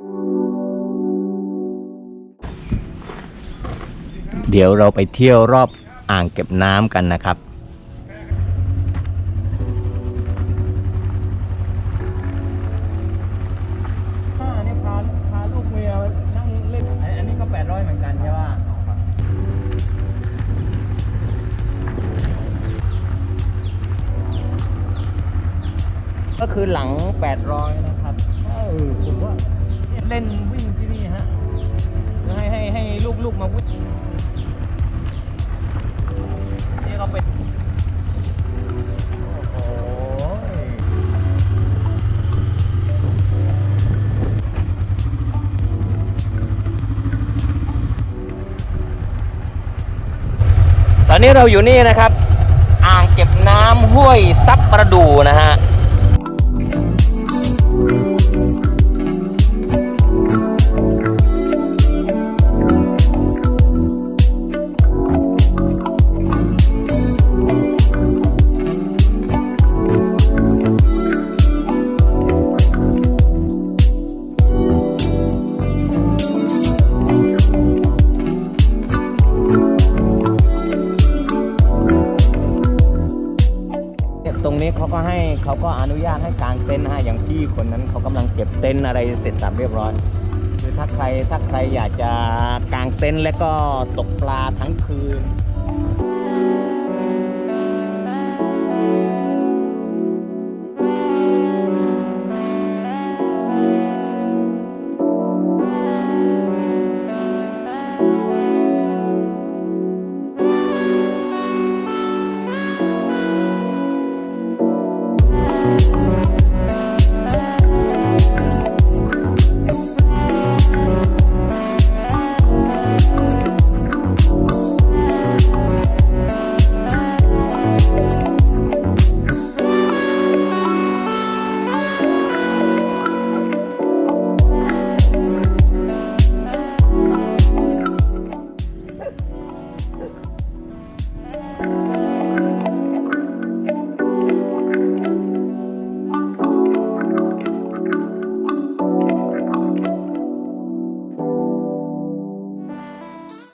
เดี๋ยวเราไปเที่ยวรอบอ่างเก็บน้ำกันนะครับ อันนี้พาพาลูกเมียนั่งเล่นอันนี้ก็800เหมือนกันใช่ป่ะก็คือหลัง800นะครับ เล่นวิ่งที่นี่ฮะให้ให้ให้ลูกๆมาวิ่งนี่เราไปโอ้โหตอนนี้เราอยู่นี่นะครับ อ่างเก็บน้ำห้วยซับประดูนะฮะ นี่เขาก็ให้เขาก็อนุญาตให้กางเต็นท์นะฮะอย่างพี่คนนั้นเขากำลังเก็บเต็นท์อะไรเสร็จสับเรียบร้อยคือถ้าใครถ้าใครอยากจะกางเต็นท์แล้วก็ตกปลาทั้งคืน